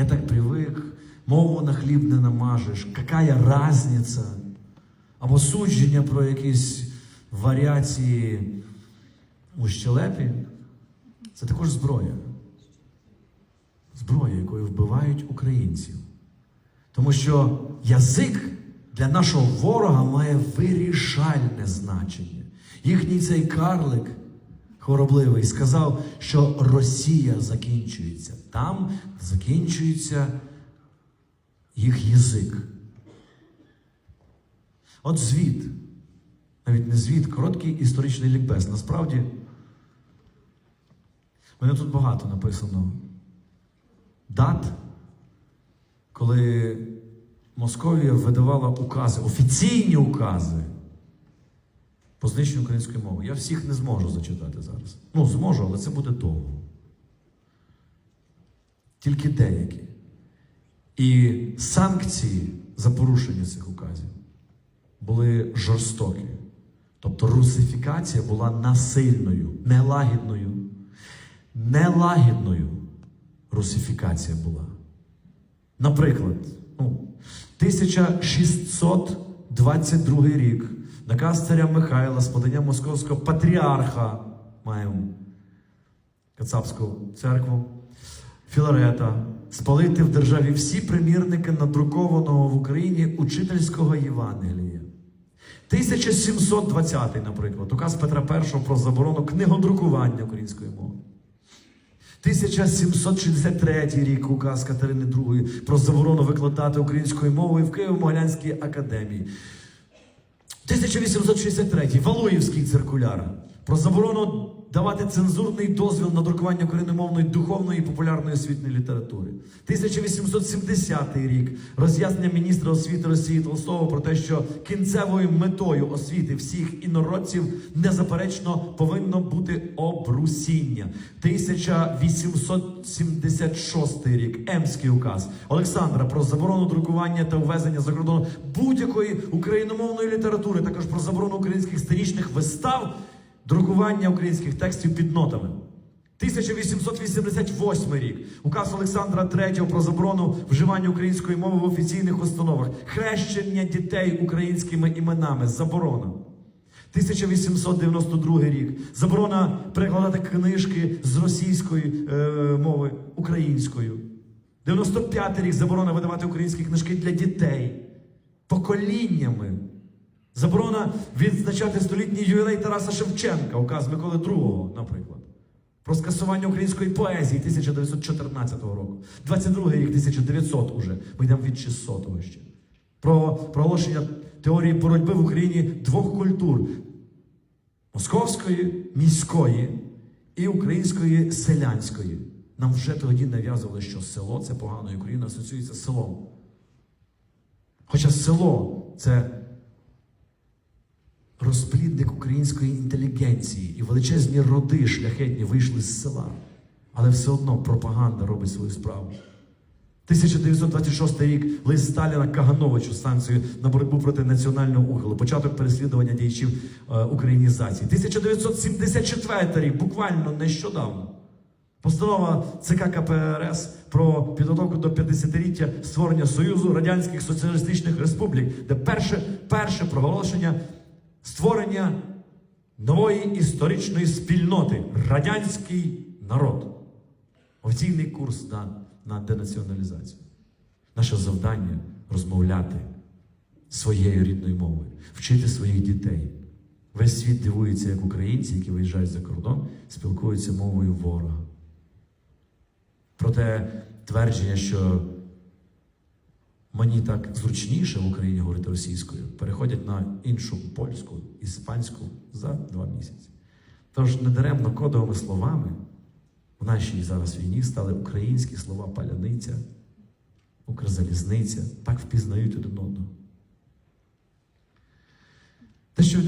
Я так привик, мову на хліб не намажеш, какая разниця? Або судження про якісь варіації у щелепі. Це також зброя. Зброя, якою вбивають українців. Тому що язик для нашого ворога має вирішальне значення. Їхній цей карлик хворобливий сказав, що Росія закінчується. Там закінчується їх язик. От звіт, навіть не звіт, короткий історичний лікбез. Насправді, мене тут багато написано дат, коли Московія видавала укази, офіційні укази по знищенню української мови. Я всіх не зможу зачитати зараз. Ну, зможу, але це буде довго. Тільки деякі. І санкції за порушення цих указів були жорстокі. Тобто русифікація була насильною, нелагідною. Нелагідною русифікація була. Наприклад, ну, 1622 рік наказ царя Михайла з подання московського патріарха маємо Кацапську церкву Філарета спалити в державі всі примірники надрукованого в Україні учительського Євангелія. 1720, наприклад, указ Петра І про заборону книгодрукування української мови. 1763 рік указ Катерини II про заборону викладати українською мовою в Києво-Могилянській академії. 1863 Валуївський циркуляр. Про заборону давати цензурний дозвіл на друкування україномовної духовної і популярної освітньої літератури. 1870 рік. Роз'яснення міністра освіти Росії Толстого про те, що кінцевою метою освіти всіх інородців незаперечно повинно бути обрусіння. 1876 рік Емський указ Олександра про заборону друкування та ввезення за кордону будь-якої україномовної літератури, також про заборону українських сценічних вистав, друкування українських текстів під нотами. 1888 рік. Указ Олександра III про заборону вживання української мови в офіційних установах, хрещення дітей українськими іменами. Заборона. 1892 рік. Заборона перекладати книжки з російської е, мови українською. 95 рік заборона видавати українські книжки для дітей поколіннями. Заборона відзначати столітній ювілей Тараса Шевченка, указ Миколи II, наприклад. Про скасування української поезії 1914 року. 22 рік 1900 уже. Ми йдемо від 600-го ще. Про проголошення теорії боротьби в Україні двох культур: московської, міської і української селянської. Нам вже тоді нав'язували, що село це погано, і Україна асоціюється з селом. Хоча село це розплідник української інтелігенції і величезні роди шляхетні вийшли з села. Але все одно пропаганда робить свою справу. 1926 рік лист Сталіна Кагановичу з санкцією на боротьбу проти національного ухилу, початок переслідування діячів е, українізації. 1974 рік, буквально нещодавно. Постанова ЦК КПРС про підготовку до 50-ліття створення Союзу Радянських Соціалістичних Республік, де перше, перше проголошення створення нової історичної спільноти радянський народ. Офіційний курс на, на денаціоналізацію. Наше завдання розмовляти своєю рідною мовою, вчити своїх дітей. Весь світ дивується, як українці, які виїжджають за кордон, спілкуються мовою ворога. Проте твердження, що мені так зручніше в Україні говорити російською, переходять на іншу польську, іспанську за два місяці. Тож недаремно кодовими словами в нашій зараз війні стали українські слова паляниця, укрзалізниця, так впізнають один одного. Те, що